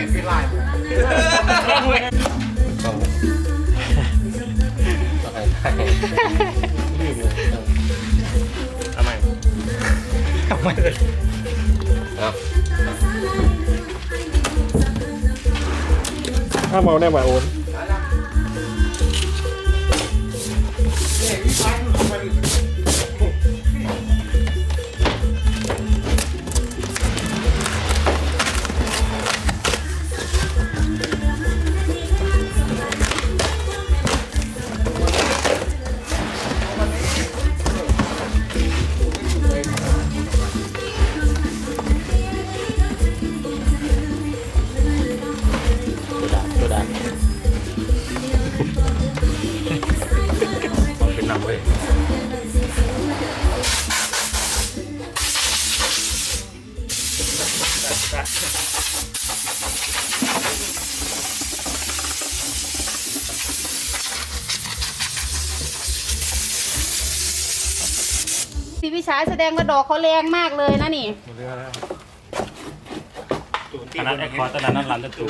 เป็นเป็นลายทำไมทำไมครับถ้าเมาได้มาโอนายแสดงว่าดอกเขาแรงมากเลยนะนี่อันนั้นไอ้คอร์ตอนนั้นนั่นรันจะตู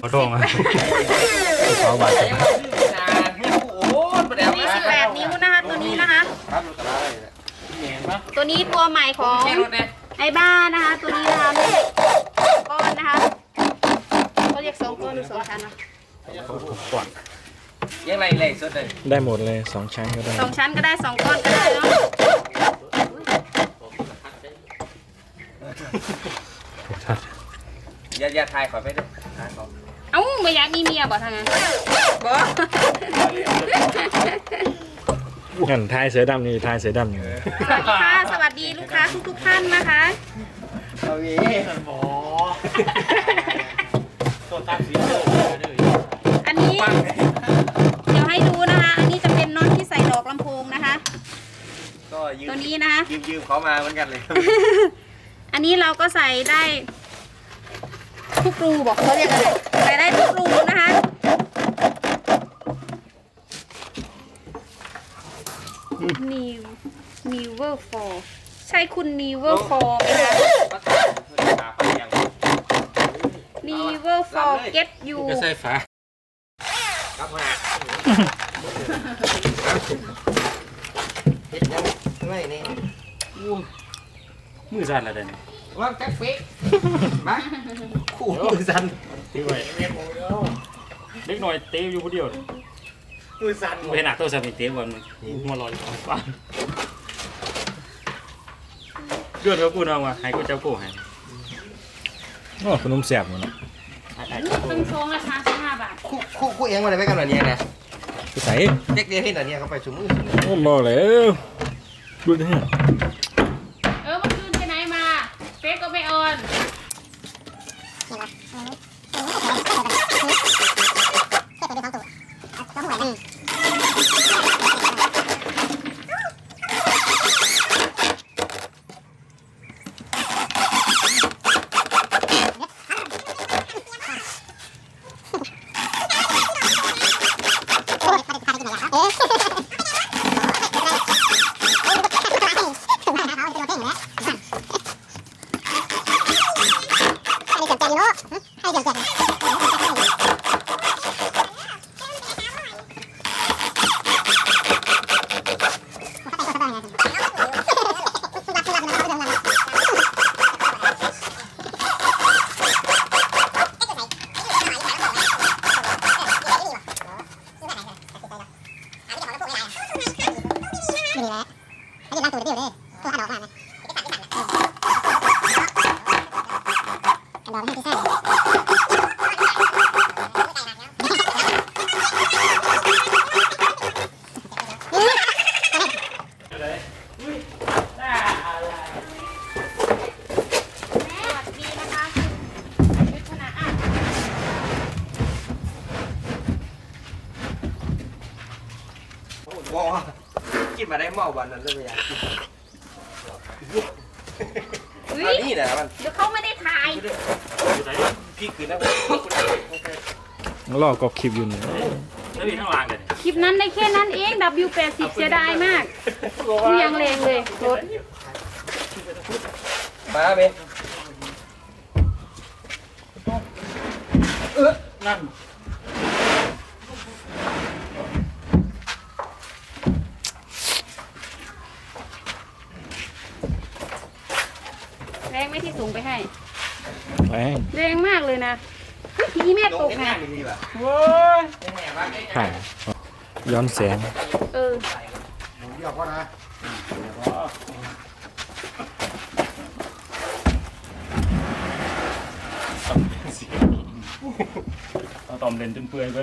ขอโทษมาสองบาทตัวนี้18นิ้วนะคะตัวนี้นะคะตัวนี้ตัวใหม่ของไอ้บ้านะคะ ตัวนี้นะคะไม่ใช่ก้อนนะคะเขาเรียกสองก้อนหรือสองชั้นวะก่อน ยังไงเลยสุดเลยได้หมดเลยสองชั้นก็ได้สองชั้นก็ได้สองก้อนก็ได้เนาะอย่าอย่าทายขอไปด้วยทายขอเอ้าไม่อยากมีเมียบ่ทางนั้นบ่งั้นทายเสือดำนี่ทายเสือดำนี่สวัสดีค่ะสวัสดีลูกค้าทุกๆท่านนะคะเอาอีอันนี้ นี้นะคะ ยืมยืมเขามาเหมือนกันเลยอันนี้เราก็ใส่ได้ ทุกรูบอกเขาเรียกอะไรใส่ได้ทุกรูนะคะ New Never Fall ใช่คุณ Never Fall ไหมคะ Never Forget You ก็ใส่ฟ้าครับมา เฮ็ดยังไม่นี่มือสั่นอะไรเนี่ยว่างแจ็คเฟกมาขู่มือสั่นตีไว้เล็กหน่อยเตะอยู่ผู้เดียวมือสั่นไม่เห็นหนักตัวสามีเตะวันมาลอยฟังเดือดเขากูน้องว่ะให้กูเจ้ากูให้โอ้ขนมแซ่บหมดนะต้องซองราคา15บาทคู่คู่คู่เองมาเลยไปกันหน่อยเนี่ยนะ ไปใส่เด็กเดียวเห็นหน่อยเนี่ยเขาไปชุ่มมือโอ้บอกเลยดูดิเอ の。はい、じゃあ、じゃあ。 ว้ากินมาได้เมาวันนั้นเลยอยากกินเฮ้อันยนี้นะมันเดี๋ยวเขาไม่ได้ถ่ายพี่คือนะรอกอบคลิปอยู่นี่แล้วมีข้างล่างเลยคลิปนั้นได้แค่นั้นเอง W80 เสียดายมากนี่ยังแรงเลยรถมาเมแรงไหม่ที่สูงไปให้ แรง แรงมากเลยนะ เฮ้ยผีแม่ลตงกที่ไงหน้าดีๆว่ะว้ายแหมว่าไม่ถ่ายย้อนแสง เออเดี๋ยวก็นะเอาตอมเลนจนเปื่อยไป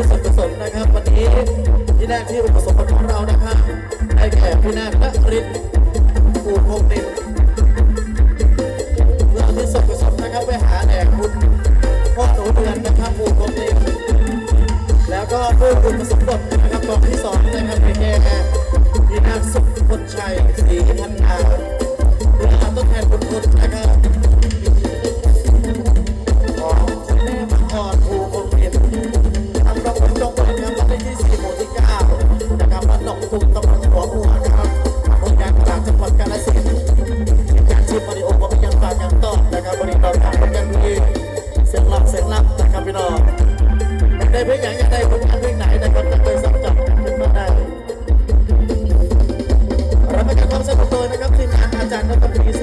ที่ส่วนกุศลนะครับ วันนี้ที่แรกที่อุปสมบทของเรานะครับได้แก่พี่นาคนริศปูพงดินเพื่อเอาที่ส่วนกุศลนะครับไปหาแด่คุณพ่อหนูเดือนนะครับปูพงดินแล้วก็ผู้อุปสมบทนะครับกองที่สองนะครับไปแก่พี่นาคสุขพลชัยศรีพันนาเพื่อเอาต้นแทนบุญคุณนะครับาน